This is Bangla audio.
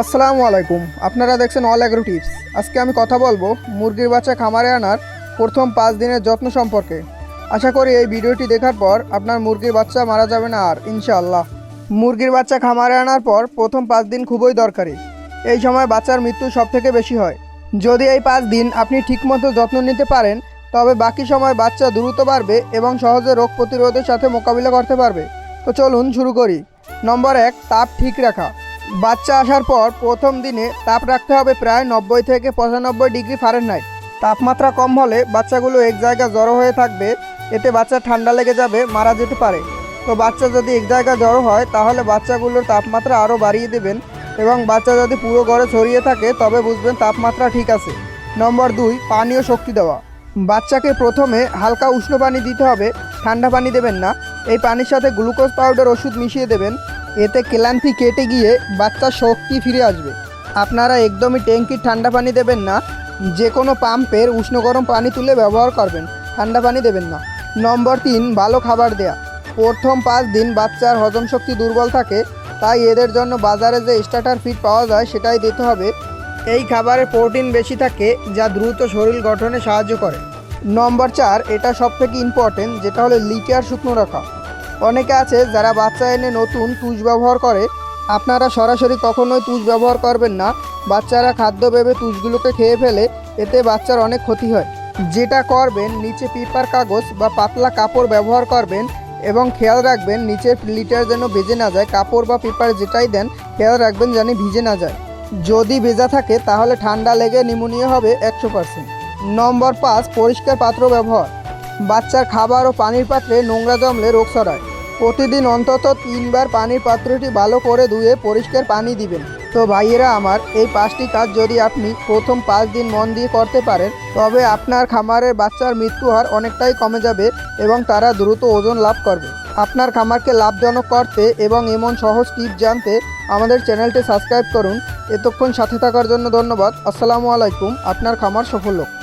আসসালামু আলাইকুম। আপনারা দেখছেন অল অ্যাগ্রো টিপস আজকে আমি কথা বলব মুরগির বাচ্চা খামারে আনার প্রথম পাঁচ দিনের যত্ন সম্পর্কে। আশা করি এই ভিডিওটি দেখার পর আপনার মুরগির বাচ্চা মারা যাবে না আর, ইনশাআল্লাহ। মুরগির বাচ্চা খামারে আনার পর প্রথম পাঁচ দিন খুবই দরকারি। এই সময় বাচ্চার মৃত্যু সব থেকে বেশি হয়। যদি এই পাঁচ দিন আপনি ঠিকমতো যত্ন নিতে পারেন, তবে বাকি সময় বাচ্চা দ্রুত বাড়বে এবং সহজে রোগ প্রতিরোধের সাথে মোকাবিলা করতে পারবে। তো চলুন শুরু করি। নম্বর এক, তাপ ঠিক রাখা। বাচ্চা আসার পর প্রথম দিনে তাপ রাখতে হবে প্রায় নব্বই থেকে পঁচানব্বই ডিগ্রি ফারেনহাইট। তাপমাত্রা কম হলে বাচ্চাগুলো এক জায়গায় জড়ো হয়ে থাকবে, এতে বাচ্চা ঠান্ডা লেগে যাবে, মারা যেতে পারে। তো বাচ্চা যদি এক জায়গায় জড়ো হয়, তাহলে বাচ্চাগুলোর তাপমাত্রা আরও বাড়িয়ে দেবেন এবং বাচ্চা যদি পুরো ঘরে ছড়িয়ে থাকে, তবে বুঝবেন তাপমাত্রা ঠিক আছে। নম্বর দুই, পানীয় শক্তি দেওয়া। বাচ্চাকে প্রথমে হালকা উষ্ণ পানি দিতে হবে, ঠান্ডা পানি দেবেন না। এই পানির সাথে গ্লুকোজ পাউডার ওষুধ মিশিয়ে দেবেন। এতে ক্লান্তি কেটে গিয়ে বাচ্চার শক্তি ফিরে আসবে। আপনারা একদমই ট্যাঙ্কির ঠান্ডা পানি দেবেন না যে কোনো পাম্পের উষ্ণ গরম পানি তুলে ব্যবহার করবেন, ঠান্ডা পানি দেবেন না। নম্বর তিন, ভালো খাবার দেয়া। প্রথম পাঁচ দিন বাচ্চার হজম শক্তি দুর্বল থাকে, তাই এদের জন্য বাজারে যে স্টার্টার ফিড পাওয়া যায় সেটাই দিতে হবে। এই খাবারে প্রোটিন বেশি থাকে, যা দ্রুত শরীর গঠনে সাহায্য করে। নম্বর চার, এটা সব থেকে ইম্পর্টেন্ট যেটা হলো লিটার শুকনো রাখা। অনেকে আছে যারা বাচ্চা এনে নতুন তুষ ব্যবহার করে। আপনারা সরাসরি কখনোই তুষ ব্যবহার করবেন না। বাচ্চারা খাদ্য ভেবে তুষগুলোকে খেয়ে ফেলে, এতে বাচ্চার অনেক ক্ষতি হয়। যেটা করবেন, নিচে পেপার কাগজ বা পাতলা কাপড় ব্যবহার করবেন এবং খেয়াল রাখবেন নিচের লিটার যেন ভেজে না যায়, কাপড় বা পেপার যেটাই দেন, খেয়াল রাখবেন যেন ভিজে না যায়। যদি ভেজা থাকে, তাহলে ঠান্ডা লেগে নিমোনিয়া হবে একশো পার্সেন্ট। নম্বর পাঁচ, পরিষ্কার পাত্র ব্যবহার। বাচ্চার খাবার ও পানির পাত্রে নোংরা জমলে রোগ ছড়ায়। প্রতিদিন অন্তত তিনবার পানির পাত্রটি ভালো করে ধুয়ে পরিষ্কার পানি দিবেন। তো ভাইয়েরা, আমার এই পাঁচটি কাজ যদি আপনি প্রথম পাঁচ দিন মন দিয়ে করতে পারেন, তবে আপনার খামারের বাচ্চার মৃত্যু হার অনেকটাই কমে যাবে এবং তারা দ্রুত ওজন লাভ করবে। আপনার খামারকে লাভজনক করতে এবং এমন সহজ টিপ জানতে আমাদের চ্যানেলটি সাবস্ক্রাইব করুন। এতক্ষণ সাথে থাকার জন্য ধন্যবাদ। আসসালামু আলাইকুম। আপনার খামার সফল হোক।